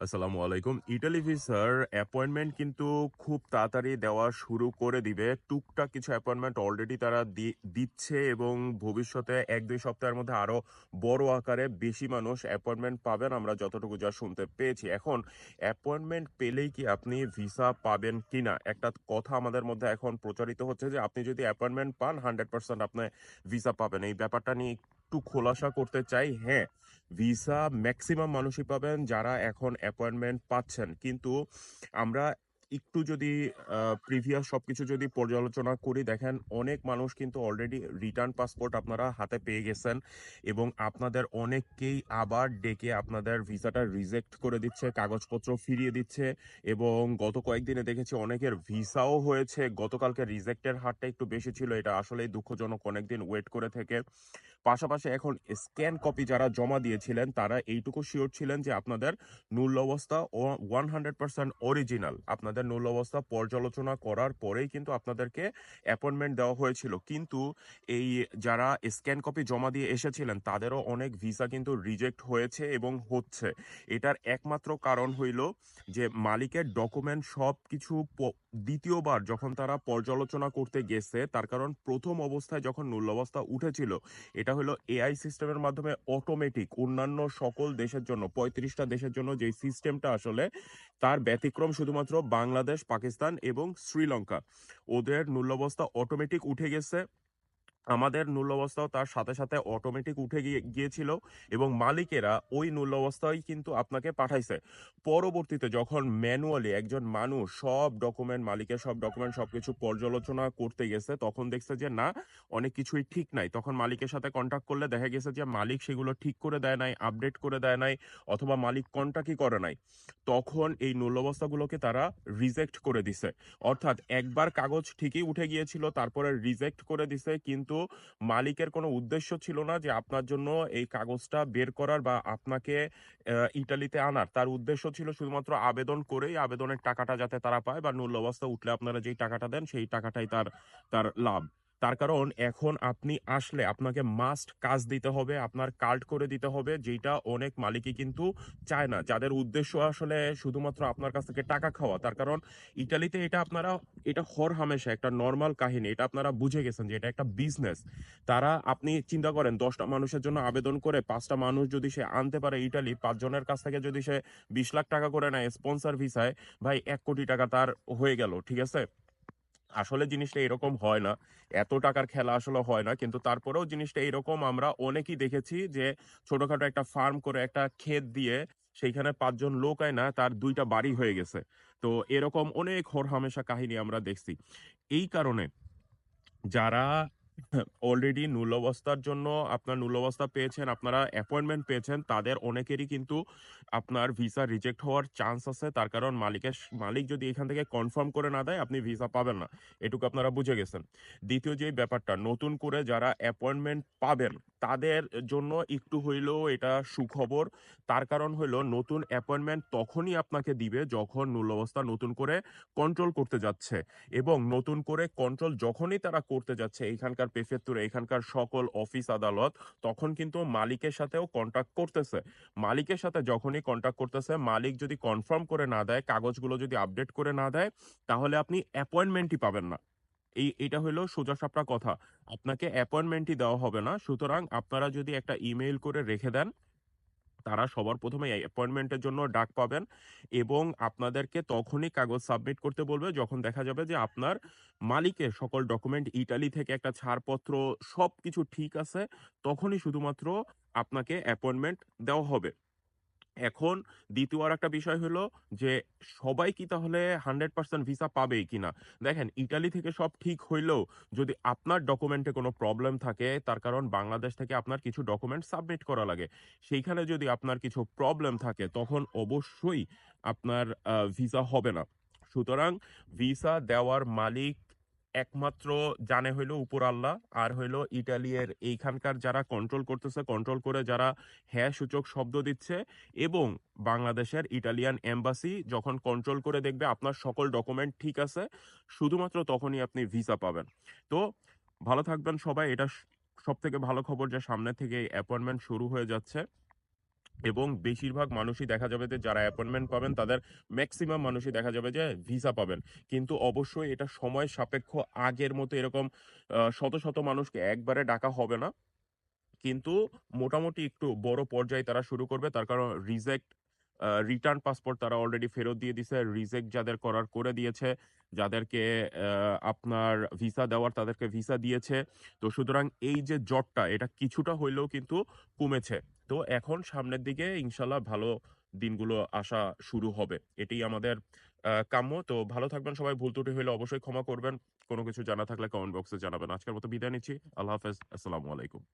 আসসালামু আলাইকুম। ইটালি ভিসার অ্যাপয়েন্টমেন্ট কিন্তু খুব তাড়াতাড়ি দেওয়া শুরু করে দিবে। টুকটাক কিছু অ্যাপয়েন্টমেন্ট অলরেডি তারা দিচ্ছে এবং ভবিষ্যতে এক দুই সপ্তাহের মধ্যে আরও বড় আকারে বেশি মানুষ অ্যাপয়েন্টমেন্ট পাবেন। আমরা যতটুকু যা শুনতে পেয়েছি। এখন অ্যাপয়েন্টমেন্ট পেলেই কি আপনি ভিসা পাবেন কিনা? একটা কথা আমাদের মধ্যে এখন প্রচারিত হচ্ছে যে আপনি যদি অ্যাপয়েন্টমেন্ট পান হান্ড্রেড পার্সেন্ট আপনি ভিসা পাবেন। এই ব্যাপারটা নিয়ে একটু খোলাসা করতে চাই হ্যাঁ ভিসা ম্যাক্সিমাম মানুষই পাবেন যারা এখন অ্যাপয়েন্টমেন্ট পাচ্ছেন। কিন্তু আমরা একটু যদি প্রিভিয়াস সব কিছু যদি পর্যালোচনা করি, দেখেন অনেক মানুষ কিন্তু অলরেডি রিটার্ন পাসপোর্ট আপনারা হাতে পেয়ে গেছেন এবং আপনাদের অনেককেই আবার ডেকে আপনাদের ভিসাটা রিজেক্ট করে দিচ্ছে, কাগজপত্র ফিরিয়ে দিচ্ছে এবং গত কয়েকদিনে দেখেছি অনেকের ভিসাও হয়েছে, গতকালকে রিজেক্টের হারটা একটু বেশি ছিল, এটা আসলেই দুঃখজনক অনেকদিন ওয়েট করে থেকে। পাশাপাশি এখন স্ক্যান কপি যারা জমা দিয়েছিলেন, তারা এইটুকু শিওর ছিলেন যে আপনাদের মূল অবস্থা ওয়ান হান্ড্রেড পার্সেন্ট অরিজিনাল আপনাদের মূল অবস্থা পর্যালোচনা করার পরেই কিন্তু আপনাদেরকে অ্যাপয়েন্টমেন্ট দেওয়া হয়েছিল। কিন্তু এই যারা স্ক্যান কপি জমা দিয়ে এসেছিলেন, তাদেরও অনেক ভিসা কিন্তু রিজেক্ট হয়েছে এবং হচ্ছে। এটার একমাত্র কারণ হইল যে মালিকের ডকুমেন্ট সব কিছু দ্বিতীয়বার যখন তারা পর্যালোচনা করতে গেছে, তার কারণ প্রথম অবস্থায় যখন নূল্যবস্থা উঠেছিল, এটা হলো এআই সিস্টেমের মাধ্যমে অটোমেটিক অন্যান্য সকল দেশের জন্য, পঁয়ত্রিশটা দেশের জন্য যে সিস্টেমটা আসলে, তার ব্যতিক্রম শুধুমাত্র বাংলাদেশ, পাকিস্তান এবং শ্রীলঙ্কা। ওদের নূল্যবস্থা অটোমেটিক উঠে গেছে। আমাদের মূল্য অবস্থাও তার সাথে সাথে অটোমেটিক উঠে গিয়ে, গিয়েছিল এবং মালিকেরা ওই মূল্য অবস্থায় কিন্তু আপনাকে পাঠাইছে। পরবর্তীতে যখন ম্যানুয়ালি একজন মানুষ সব ডকুমেন্ট মালিকের সব ডকুমেন্ট সব কিছু পর্যালোচনা করতে গেছে, তখন দেখছে যে না, অনেক কিছুই ঠিক নাই। তখন মালিকের সাথে কন্ট্যাক্ট করলে দেখা গেছে যে মালিক সেগুলো ঠিক করে দেয় নাই আপডেট করে দেয় নাই অথবা মালিক কন্ট্যাক্টই করে নাই। তখন এই মূল্যবস্থাগুলোকে তারা রিজেক্ট করে দিছে। অর্থাৎ একবার কাগজ ঠিকই উঠে গিয়েছিল, তারপরে রিজেক্ট করে দিছে, কিন্তু মালিকের কোনো উদ্দেশ্য ছিল না যে আপনার জন্য এই কাগজটা বের করার বা আপনাকে ইটালিতে আনার। তার উদ্দেশ্য ছিল শুধুমাত্র আবেদন করেই আবেদনের টাকাটা যাতে তারা পায় বা নূল্যবস্থা উঠলে আপনারা যেই টাকাটা দেন সেই টাকাটাই তার তার লাভ। তার কারণ এখন আপনি আসলে আপনাকে মাস্ট কাজ দিতে হবে, আপনার কার্ড করে দিতে হবে যেটা অনেক মালিকই কিন্তু চায় না। যাদের উদ্দেশ্য আসলে শুধুমাত্র আপনার কাছ থেকে টাকা খাওয়া, তার কারণ ইটালিতে এটা আপনারা, এটা হর হামেশা একটা নর্মাল কাহিনী, এটা আপনারা বুঝে গেছেন যে এটা একটা বিজনেস তারা, আপনি চিন্তা করেন, দশটা মানুষের জন্য আবেদন করে পাঁচটা মানুষ যদি সে আনতে পারে ইটালি, পাঁচজনের কাছ থেকে যদি সে বিশ লাখ টাকা করে নেয় স্পন্সর ভিসায় ভাই, এক কোটি টাকা তার হয়ে গেল, ঠিক আছে? আসলে জিনিসটা এরকম হয় না। এত টাকার খেলা আসলে হয় না। কিন্তু তারপরেও জিনিসটা এরকম আমরা অনেকেই দেখেছি যে, ছোটখাটো একটা ফার্ম করে একটা ক্ষেত দিয়ে সেইখানে পাঁচজন লোক আয় না, তার দুইটা বাড়ি হয়ে গেছে। তো এরকম অনেক হরহামেশা কাহিনী আমরা দেখছি। এই কারণে যারা অলরেডি নূল অবস্থার জন্য আপনার নূল অবস্থা পেয়েছেন, আপনারা অ্যাপয়েন্টমেন্ট পেয়েছেন, তাদের অনেকেরই কিন্তু আপনার ভিসা রিজেক্ট হওয়ার চান্স আছে। তার কারণ মালিকের মালিক যদি এখান থেকে কনফার্ম করে না দেয়, আপনি ভিসা পাবেন না। এটুকু আপনারা বুঝে গেছেন। দ্বিতীয় যে ব্যাপারটা, নতুন করে যারা অ্যাপয়েন্টমেন্ট পাবেন তাদের জন্য একটু হইলেও এটা সুখবর। তার কারণ হলো নতুন অ্যাপয়েন্টমেন্ট তখনই আপনাকে দিবে যখন নূল অবস্থা নতুন করে কন্ট্রোল করতে যাচ্ছে এবং নতুন করে কন্ট্রোল যখনই তারা করতে যাচ্ছে এখানকার প্রেফেক্টুরে এখানকার সকল অফিস আদালত তখন কিন্তু মালিকের সাথেও কন্ট্যাক্ট করতেছে। মালিকের সাথে যখনই কন্ট্যাক্ট করতেছে, মালিক যদি কনফার্ম করে না দেয়, কাগজগুলো যদি আপডেট করে না দেয়, তাহলে আপনি অ্যাপয়েন্টমেন্টই পাবেন না। এই, এটা হলো সোজা সাপটা কথা। আপনাকে অ্যাপয়েন্টমেন্টই দেওয়া হবে না। সুতরাং আপনারা যদি একটা ইমেইল করে রেখে দেন, তারা সবার প্রথমে অ্যাপয়েন্টমেন্টের জন্য ডাক পাবেন এবং আপনাদেরকে তখনই কাগজ সাবমিট করতে বলবে যখন দেখা যাবে যে আপনার মালিকের সকল ডকুমেন্ট ইটালি থেকে একটা ছাড়পত্র সব কিছু ঠিক আছে, তখনই শুধুমাত্র আপনাকে অ্যাপয়েন্টমেন্ট দেওয়া হবে। এখন দ্বিতীয় আর একটা বিষয় হলো যে সবাই কি তাহলে হান্ড্রেড পার্সেন্ট ভিসা পাবেই কিনা? দেখেন, ইটালি থেকে সব ঠিক হইলেও যদি আপনার ডকুমেন্টে কোনো প্রবলেম থাকে, তার কারণ বাংলাদেশ থেকে আপনার কিছু ডকুমেন্ট সাবমিট করা লাগে। সেইখানে যদি আপনার কিছু প্রবলেম থাকে, তখন অবশ্যই আপনার ভিসা হবে না। সুতরাং ভিসা দেওয়ার মালিক একমাত্র জানে হইল উপর আল্লাহ, আর হইল ইটালির এইখানকার যারা কন্ট্রোল করতেছে কন্ট্রোল করে যারা হ্যাঁ সূচক শব্দ দিচ্ছে এবং বাংলাদেশের ইটালিয়ান এম্বাসি যখন কন্ট্রোল করে দেখবে আপনার সকল ডকুমেন্ট ঠিক আছে, শুধুমাত্র তখনই আপনি ভিসা পাবেন। তো ভালো থাকবেন সবাই, এটা সব থেকে ভালো খবর যে সামনে থেকে অ্যাপয়েন্টমেন্ট শুরু হয়ে যাচ্ছে। এবং বেশিরভাগ মানুষই দেখা যাবে যে যারা অ্যাপয়েন্টমেন্ট পাবেন, তাদের ম্যাক্সিমাম মানুষই দেখা যাবে যে ভিসা পাবেন। কিন্তু অবশ্যই এটা সময় সাপেক্ষ, আগের মতো এরকম শত শত মানুষকে একবারে ডাকা হবে না। কিন্তু মোটামুটি একটু বড় পর্যায়ে তারা শুরু করবে, তার কারণ রিজেক্ট রিটার্ন পাসপোর্ট তারা অলরেডি ফেরত দিয়ে দিছে। রিজেক্ট যাদের করার করে দিয়েছে, যাদেরকে আপনার ভিসা দেওয়ার তাদেরকে ভিসা দিয়েছে। তো সুতরাং এই যে জটটা, এটা কিছুটা হইলেও কিন্তু কমেছে। তো এখন সামনের দিকে ইনশাল্লাহ ভালো দিনগুলো আসা শুরু হবে। এটাই আমাদের কাম্য। তো ভালো থাকবেন সবাই। ভুল ত্রুটি হলে অবশ্যই ক্ষমা করবেন। কোনো কিছু জানা থাকলে কমেন্ট বক্সে জানাবেন। আজকের মতো বিদায় নিচ্ছি। আল্লাহ হাফেজ। আসসালামু আলাইকুম।